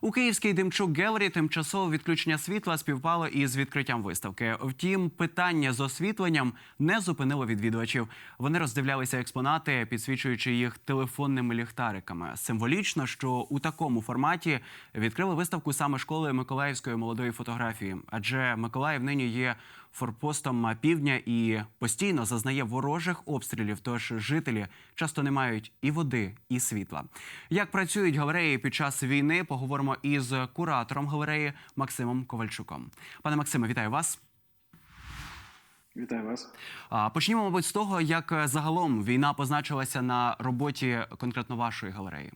У Київській Демчук Гелері тимчасове відключення світла співпало із відкриттям виставки. Втім, питання з освітленням не зупинило відвідувачів. Вони роздивлялися експонати, підсвічуючи їх телефонними ліхтариками. Символічно, що у такому форматі відкрили виставку саме школи Миколаївської молодої фотографії, адже Миколаїв нині є форпостом півдня і постійно зазнає ворожих обстрілів. Тож жителі часто не мають і води, і світла. Як працюють галереї під час війни? Поговоримо із куратором галереї Максимом Ковальчуком. Пане Максиме, вітаю вас. Вітаю вас. Почнімо, мабуть, з того, як е, загалом війна позначилася на роботі конкретно вашої галереї.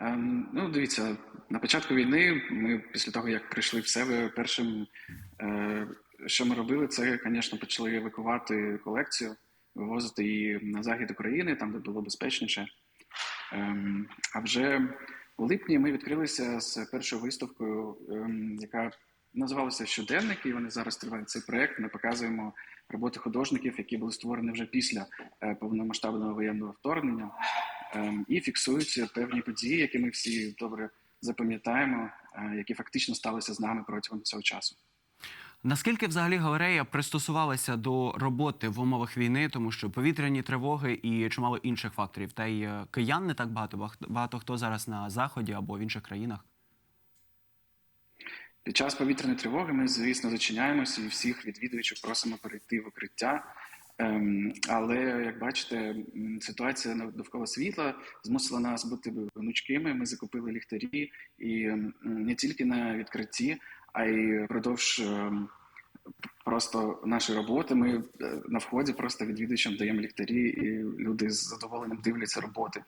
Ем, ну, дивіться, на початку війни ми після того, як прийшли в себе, першим, е, що ми робили, це, звісно, почали евакувати колекцію, вивозити її на захід України, там, де було безпечніше. Ем, а вже у липні ми відкрилися з першою виставкою, ем, яка називалася Щоденник, і вони зараз тривають цей проект. Ми показуємо роботи художників, які були створені вже після е, повномасштабного воєнного вторгнення, і фіксуються певні події, які ми всі добре запам'ятаємо, е, які фактично сталися з нами протягом цього часу. Наскільки взагалі галерея пристосувалася до роботи в умовах війни, тому що повітряні тривоги і чимало інших факторів, та й е, киян не так багато, багато хто зараз на заході або в інших країнах. Під час повітряної тривоги ми, звісно, зачиняємося і всіх відвідувачів просимо перейти в укриття. Ем, але як бачите, ситуація довкола світла змусила нас бути гнучкими. Ми закупили ліхтарі і не тільки на відкритті, а й впродовж ем, просто нашої роботи. Ми е, на вході просто відвідувачам даємо ліхтарі, і люди з задоволенням дивляться роботи.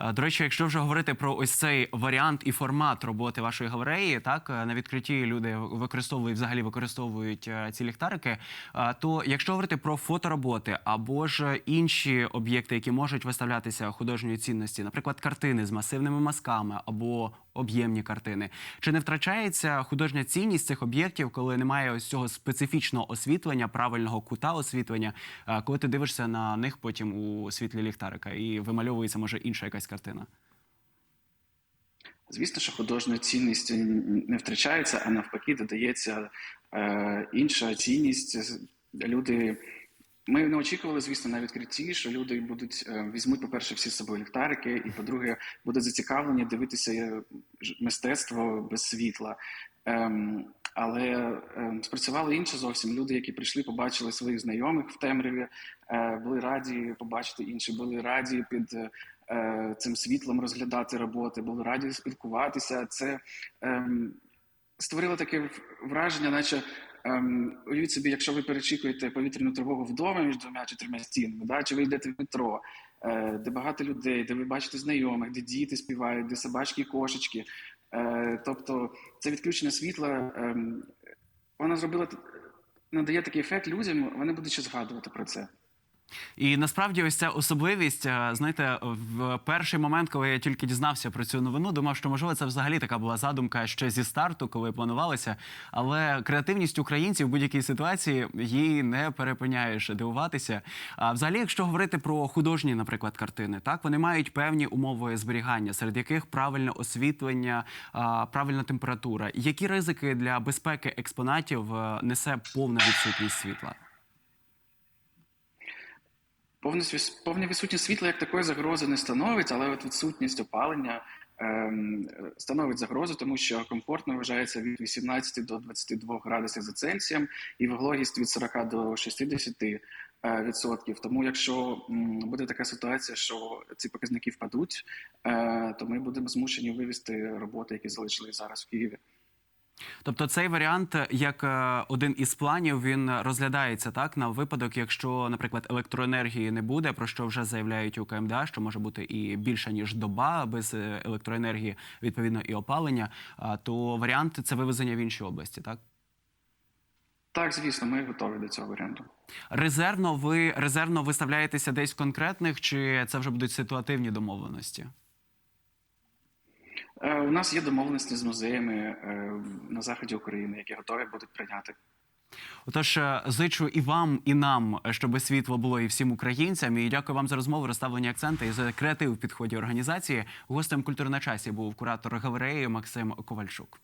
Е, До речі, якщо вже говорити про ось цей варіант і формат роботи вашої галереї, так е, на відкритті люди використовують взагалі використовують е, ці ліхтарики. То якщо говорити про фотороботи або ж інші об'єкти, які можуть виставлятися художньої цінності, наприклад, картини з масивними мазками або об'ємні картини, чи не втрачається художня цінність цих об'єктів, коли немає ось цього специфічного освітлення, правильного кута освітлення, е, коли ти дивишся на них потім у світлі ліхтарика і вимальовується може інша якась картина? Звісно, що художня цінність не втрачається, а навпаки, додається е, інша цінність. Люди. Ми не очікували, звісно, на відкритті, що люди будуть е, візьмуть, по-перше, всі з собою ліхтарики, і по-друге, будуть зацікавлені дивитися е, мистецтво без світла. Ем, але ем, спрацювало інше зовсім. Люди, які прийшли, побачили своїх знайомих в темряві, е, були раді побачити інші, були раді під е, цим світлом розглядати роботи, були раді спілкуватися. Це ем, створило таке враження, наче ем, уявіть собі, якщо ви перечікуєте повітряну тривогу вдома між двома чи трьома стінами, да, чи ви йдете в метро, е, де багато людей, де ви бачите знайомих, де діти співають, де собачки кошечки. Е, тобто це відключення світла, е, вона зробила надає такий ефект людям, вони будуть ще згадувати про це. І насправді ось ця особливість, е, знаєте, в перший момент, коли я тільки дізнався про цю новину, думав, що можливо це взагалі така була задумка ще зі старту, коли планувалося. Але креативність українців в будь-якій ситуації її не перепиняєш дивуватися. А взагалі, якщо говорити про художні, наприклад, картини, так вони мають певні умови зберігання, серед яких правильне освітлення, правильна температура. Які ризики для безпеки експонатів е, несе повна відсутність світла? Повна, відсутність світла як такої загрози не становить, але от відсутність опалення ем, становить загрозу, тому що комфортно вважається від 18 до 22 градусів за Цельсієм і вологість від 40 до 60 е, відсотків. Тому якщо буде така ситуація, що ці показники впадуть, е, то ми будемо змушені вивести роботи, які залишились зараз в Києві. Тобто цей варіант, як е, один із планів, він розглядається так на випадок, якщо, наприклад, електроенергії не буде, про що вже заявляють у КМДА, що може бути і більше ніж доба без е, електроенергії, відповідно і опалення. То варіант це вивезення в інші області, так Так, звісно, ми готові до цього варіанту. резервно ви резервно виставляєтеся десь в конкретних, чи це вже будуть ситуативні домовленості? Е, У нас є домовленості з музеями е, на заході України, які готові будуть прийняти. Отож, е, зичу і вам, і нам, щоб світло було і всім українцям. І дякую вам за розмову, розставлені акценти і за креатив в підході організації. Гостем культури на часі був куратор галереї Максим Ковальчук.